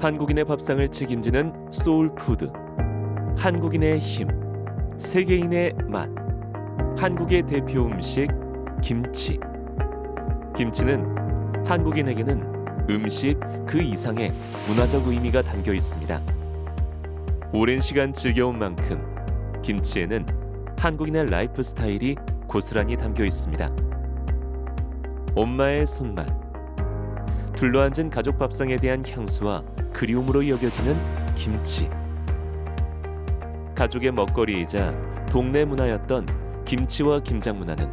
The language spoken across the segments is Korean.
한국인의 밥상을 책임지는 소울푸드. 한국인의 힘. 세계인의 맛. 한국의 대표 음식 김치. 김치는 한국인에게는 음식 그 이상의 문화적 의미가 담겨 있습니다. 오랜 시간 즐겨온 만큼 김치에는 한국인의 라이프 스타일이 고스란히 담겨 있습니다. 엄마의 손맛, 둘러앉은 가족 밥상에 대한 향수와 그리움으로 여겨지는 김치. 가족의 먹거리이자 동네 문화였던 김치와 김장 문화는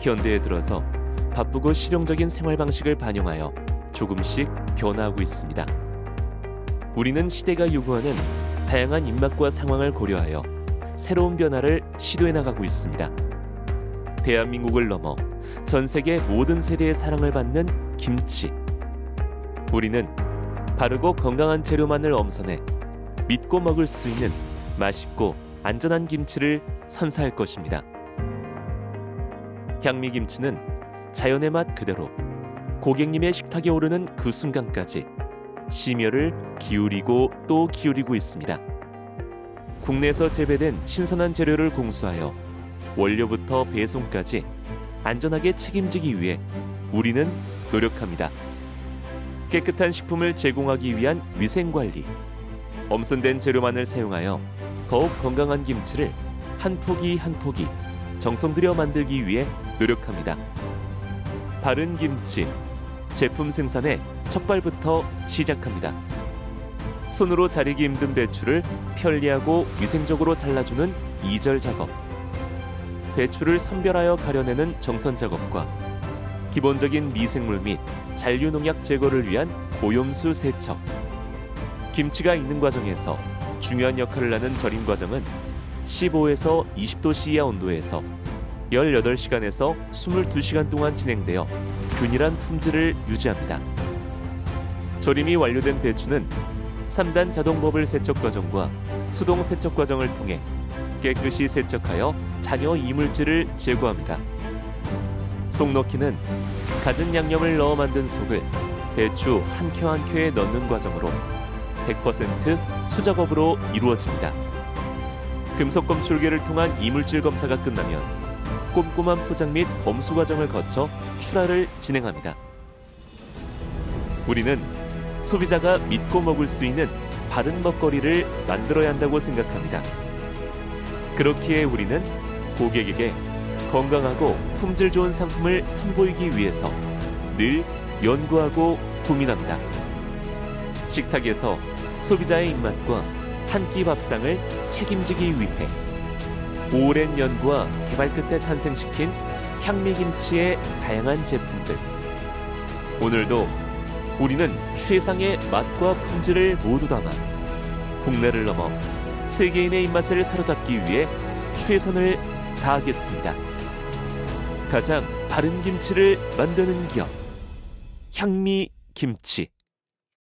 현대에 들어서 바쁘고 실용적인 생활 방식을 반영하여 조금씩 변화하고 있습니다. 우리는 시대가 요구하는 다양한 입맛과 상황을 고려하여 새로운 변화를 시도해 나가고 있습니다. 대한민국을 넘어 전 세계 모든 세대의 사랑을 받는 김치. 우리는 바르고 건강한 재료만을 엄선해 믿고 먹을 수 있는 맛있고 안전한 김치를 선사할 것입니다. 향미김치는 자연의 맛 그대로 고객님의 식탁에 오르는 그 순간까지 심혈을 기울이고 또 기울이고 있습니다. 국내에서 재배된 신선한 재료를 공수하여 원료부터 배송까지 안전하게 책임지기 위해 우리는 노력합니다. 깨끗한 식품을 제공하기 위한 위생 관리, 엄선된 재료만을 사용하여 더욱 건강한 김치를 한 포기 한 포기 정성 들여 만들기 위해 노력합니다. 바른 김치 제품 생산의 첫 발부터 시작합니다. 손으로 자르기 힘든 배추를 편리하고 위생적으로 잘라주는 이절 작업. 배추를 선별하여 가려내는 정선 작업과 기본적인 미생물 및 잔류 농약 제거를 위한 고염수 세척. 김치가 익는 과정에서 중요한 역할을 하는 절임 과정은 15에서 20도 이하 온도에서 18시간에서 22시간 동안 진행되어 균일한 품질을 유지합니다. 절임이 완료된 배추는 3단 자동 버블 세척 과정과 수동 세척 과정을 통해 깨끗이 세척하여 잔여 이물질을 제거합니다. 속 넣기는 갖은 양념을 넣어 만든 속을 배추 한 켜 한 켜에 넣는 과정으로 100% 수작업으로 이루어집니다. 금속 검출기를 통한 이물질 검사가 끝나면 꼼꼼한 포장 및 검수 과정을 거쳐 출하를 진행합니다. 우리는 소비자가 믿고 먹을 수 있는 바른 먹거리를 만들어야 한다고 생각합니다. 그렇기에 우리는 고객에게 건강하고 품질 좋은 상품을 선보이기 위해서 늘 연구하고 고민합니다. 식탁에서 소비자의 입맛과 한 끼 밥상을 책임지기 위해 오랜 연구와 개발 끝에 탄생시킨 향미김치의 다양한 제품들. 오늘도 우리는 최상의 맛과 품질을 모두 담아 국내를 넘어 세계인의 입맛을 사로잡기 위해 최선을 다하겠습니다. 가장 바른 김치를 만드는 기업 향미 김치.